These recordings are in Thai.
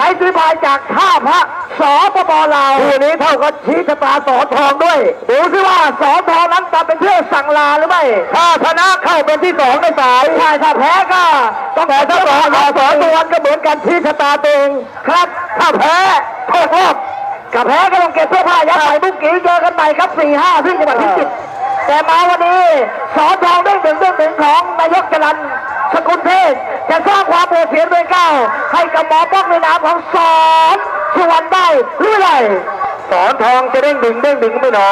ช้ชีพายจากท่าพระสปปลาวคู่นี้เท่ากับชี้ชะตาสอทองด้วย ดูซิว่าสอทองนั้นจะเป็นเพื่อสั่งลาหรือไม่ ถ้าชนะเข้าเป็นที่สองในสายใช่ถ้าแพ้ก็ต้องแต่ถ้าสอสอสอตัวนก็เหมือนกันชี้ชะตาตัวเองครับ ถ้าแพ้ตกรอบกับแพ้ก็ต้องเก็บเสื้อผ้ายัดใส่บุ้งกีเจอกันใหม่ครับสี่ห้าที่จังหวัดพิจิตรแต่มาวันนี้สอทองได้หนึ่งเรื่องหนึ่งของนายกจรัน สกุลเทพจะสร้างความโปรดเสียนด้วยเก้าให้กับหมอป้องในนามของสอนสุวรรณได้หรือไม่สอนทองจะเด้งดึงเด้งดึงไม่หนอ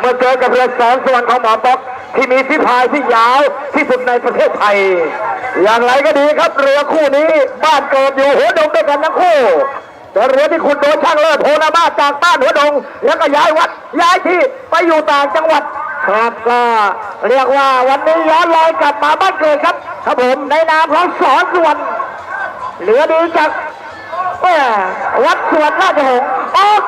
เมื่อเจอกับเรือสอนสุวรรณของหมอป๊อกที่มีฝีพายที่ยาวที่สุดในประเทศไทย อย่างไรก็ดีครับเรือคู่นี้บ้านเกิดอยู่หัวดงด้วยกันทั้งคู่แต่เรือที่คุณโดนช่างเลิศโพนามาจากบ้านหัวดง แล้วก็ย้ายวัดย้ายที่ไปอยู่ต่างจังหวัด ครับก็เรียกว่าวันนี้ย้อนรอยกลับมาบ้านเกิดครับ ครับผมในนามของสอนส่วน เหลือดีจากแม่วัดสวนราชหงษ์ออก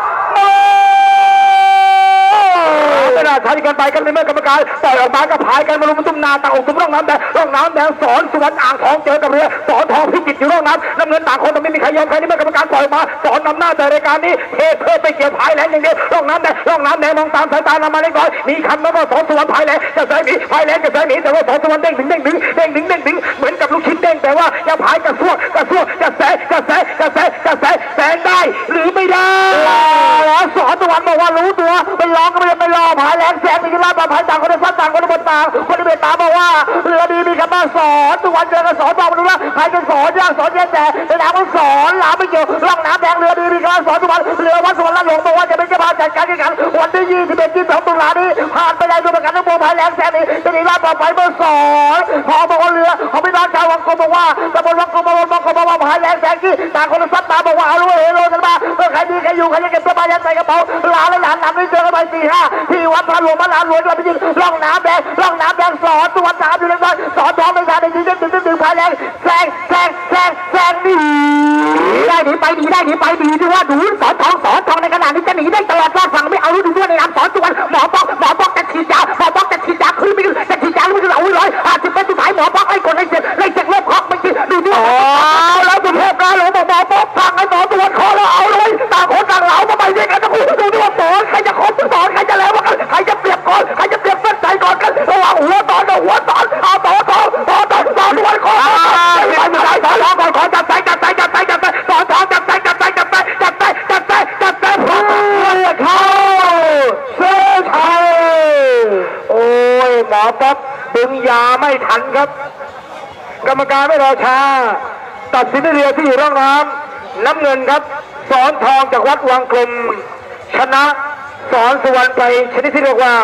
มาไม่น่าใช้กันไปกันในเมื่อกรรมการปล่อยออกมาก็พายกันมาลุมตุ้มนาต่างอกตุ้มร่องน้ำแดงร่องน้ำแดงสอนสุวนอ่างทองเจอกับเรือสอนทองพิจิตรอยู่ร่องน้ำน้ำเงินต่างคนต่างไม่มีใครยอมใครในเมื่อกรรมการปล่อยออกมาสอนนำหน้าแต่รายการนี้เทเพื่อไปเกี่ยวพายแรงอย่างเดียวร่องน้ำแดงร่องน้ำแดงมองตามสายตานำมาเล็กน้อยมีคันแล้วก็สอนสุวนพายแรงจะใส่หนีพายแรงจะใส่หนีแต่ว่าสอนสุวนเด้งดึงเด้งดึงเด้งดึงเด้งดึงเหมือนกับลูกชิ้นเด้งแต่ว่ายังพายกระซวกกระซวกกระแสกระแสกระแสกระแสแสงได้หรือไม่ได้แล้วสอนตะวันบอกว่ารู้องก็ไม่ได้ไม่รอพายแรงแสงมีกีฬาต่อพายต่างคนในฟัดต่างคนในบนต่างคนในเบตตาบอกว่าเรือดีมีคำว่าสอนตะวันเจอกับสอนบอกมาดูว่าใครจะสอนยากสอนแย่แต่ในน้ำของสอนหลาไม่เกี่ยวร่องน้ำแดงเรือดีมีคำว่าสอนตะวันเรือวัดสวนละหลงบอกว่าจะเป็นเจ้าภาพจัดการแข่งขันวันที่ยี่สิบเอ็ดยี่สิบสองตุลานี้ผ่านไปได้ด้วยประกันทั้งปวงพายแรงแสงนี้เป็นอีกรอบต่อไปเบอร์สองพอบอกว่าเรือของพี่น้องชาววังกรมบอกว่าตำบลวังกรมตำบลวังกรมบอกว่าพายแรงแสงที่ต่างคนซัดต่างบอกว่าเอาลูกเฮโร่กันมา เมื่อใครดีใครอยู่ใครจะเก็บตัวมายัดใส่กระเป๋าหลานและหลานนำนี่เจอกันไปสี่ห้าที่วัดพระหลวงพระลานหลวงเราไปยิงร่องน้ำแดงร่องน้ำแดงสอนตัวสามอยู่ในซอยสอนท้องในทางในยิงดึงดึงดึงพายแรงแซงแซงแซงแซงหนีได้หนีไปหนีได้หนีไปหนีที่ว่าดูสอนทองสอนทองในขณะนี้จะหนีได้ตลอดรอดฝั่งไม่เอารู้ดูด้วยในนามสอนตัวหมอป๊อกหมอป๊อกจะฉีดยาหมอป๊อก หมอป๊อปดึงยาไม่ทันครับ กรรมการไม่รอช้า ตัดสินในเรือที่อยู่ร่องน้ำน้ำเงินครับ สอนทองจากวัดวังกลม ชนะสอนสุวรรณไปชนิดที่เรียกว่า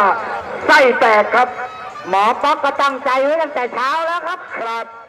ไส้แตกครับ หมอป๊อกก็ตั้งใจไว้ตั้งแต่เช้าแล้วครับครับ